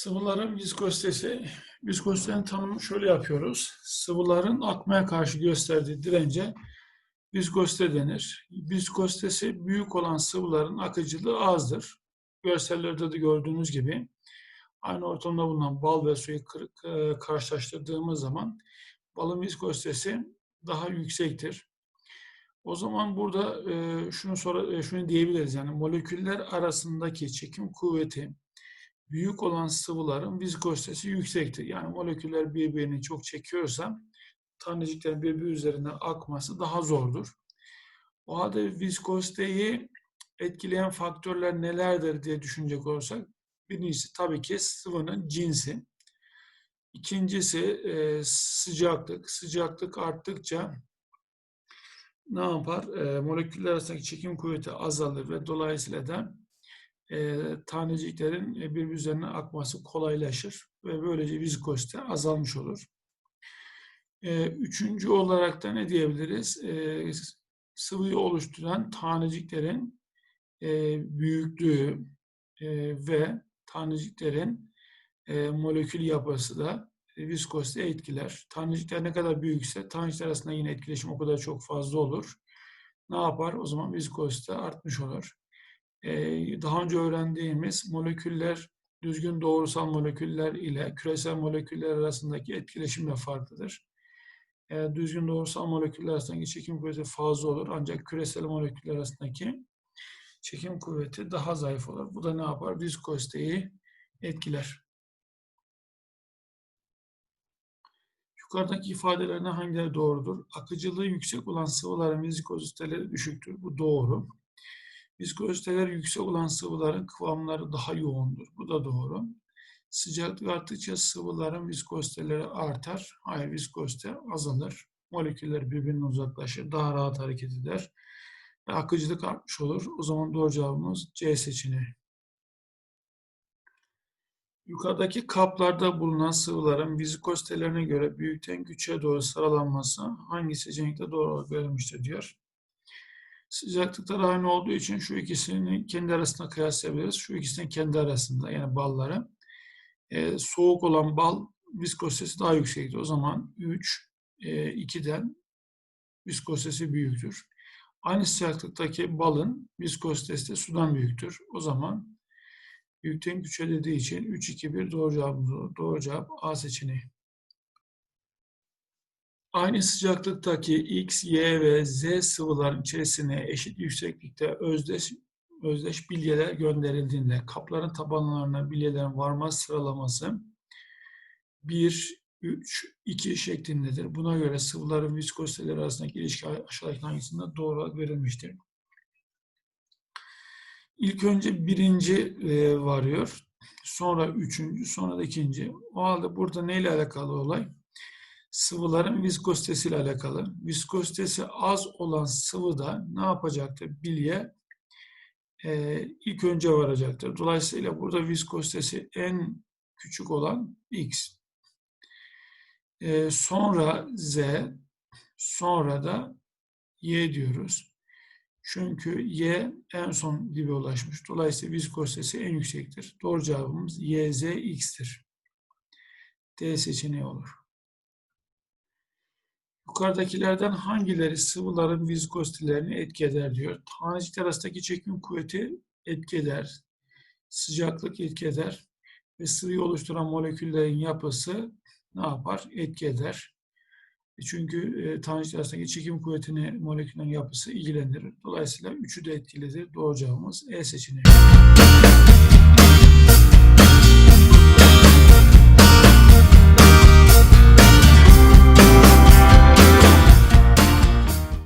Sıvıların viskozitesi, viskozitenin tanımı şöyle yapıyoruz. Sıvıların akmaya karşı gösterdiği dirence viskozite denir. Viskozitesi büyük olan sıvıların akıcılığı azdır. Görsellerde de gördüğünüz gibi aynı ortamda bulunan bal ve suyu karşılaştırdığımız zaman balın viskozitesi daha yüksektir. O zaman burada e, şunu sonra e, şunu diyebiliriz yani moleküller arasındaki çekim kuvveti büyük olan sıvıların viskozitesi yüksektir. Yani moleküller birbirini çok çekiyorsa taneciklerin birbiri üzerinden akması daha zordur. O halde viskoziteyi etkileyen faktörler nelerdir diye düşünecek olursak birincisi tabii ki sıvının cinsi. İkincisi e, sıcaklık. Sıcaklık arttıkça ne yapar? E, moleküller arasındaki çekim kuvveti azalır ve dolayısıyla da e, taneciklerin e, birbiri üzerine akması kolaylaşır ve böylece viskozite azalmış olur. E, üçüncü olarak da ne diyebiliriz? E, sıvıyı oluşturan taneciklerin e, büyüklüğü e, ve taneciklerin e, molekül yapısı da e, viskozite etkiler. Tanecikler ne kadar büyükse tanecikler arasında yine etkileşim o kadar çok fazla olur. Ne yapar? O zaman viskozite artmış olur. Ee, daha önce öğrendiğimiz moleküller, düzgün doğrusal moleküller ile küresel moleküller arasındaki etkileşim de farklıdır. Düzgün doğrusal moleküller arasındaki çekim kuvveti fazla olur ancak küresel moleküller arasındaki çekim kuvveti daha zayıf olur. Bu da ne yapar? Viskoziteyi etkiler. Yukarıdaki ifadelerden hangileri doğrudur? Akıcılığı yüksek olan sıvıların viskoziteleri düşüktür. Bu doğru. Viskoziteler yüksek olan sıvıların kıvamları daha yoğundur. Bu da doğru. Sıcaklık arttıkça sıvıların viskoziteleri artar. Hayır, viskozite azalır. Moleküller birbirinden uzaklaşır. Daha rahat hareket eder. Ve akıcılık artmış olur. O zaman doğru cevabımız C seçeneği. Yukarıdaki kaplarda bulunan sıvıların viskozitelerine göre büyükten küçüğe doğru sıralanması hangi seçenekte doğru olarak verilmiştir diyor. Sıcaklıklar aynı olduğu için şu ikisini kendi arasında kıyaslayabiliriz. Şu ikisinin kendi arasında yani balları. Ee, soğuk olan bal viskozitesi daha yüksektir. O zaman 3, e, 2'den viskozitesi büyüktür. Aynı sıcaklıktaki balın viskozitesi de sudan büyüktür. O zaman büyükten küçüğe dediği için 3, 2, 1 doğru cevabımız Doğru cevap A seçeneği. Aynı sıcaklıktaki X, Y ve Z sıvıların içerisine eşit yükseklikte özdeş, özdeş bilyeler gönderildiğinde kapların tabanlarına bilyelerin varma sıralaması 1, 3, 2 şeklindedir. Buna göre sıvıların viskoziteleri arasındaki ilişki aşağıdaki hangisinde doğru verilmiştir? İlk önce birinci e, varıyor. Sonra üçüncü, sonra da ikinci. O halde burada neyle alakalı olay? Sıvıların viskozitesiyle alakalı. Viskozitesi az olan sıvıda ne yapacaktır? Bilye e, ilk önce varacaktır. Dolayısıyla burada viskozitesi en küçük olan X. E, sonra Z, sonra da Y diyoruz. Çünkü Y en son dibe ulaşmış. Dolayısıyla viskozitesi en yüksektir. Doğru cevabımız Y, Z. D seçeneği olur. Yukarıdakilerden hangileri sıvıların viskozitelerini etki eder diyor. Tanecikler arasındaki çekim kuvveti etki eder. Sıcaklık etki eder. Ve sıvıyı oluşturan moleküllerin yapısı ne yapar? Etki eder. Çünkü e, tanecikler arasındaki çekim kuvvetini moleküllerin yapısı ilgilendirir. Dolayısıyla üçü de etkilidir. Doğru cevabımız E seçeneği.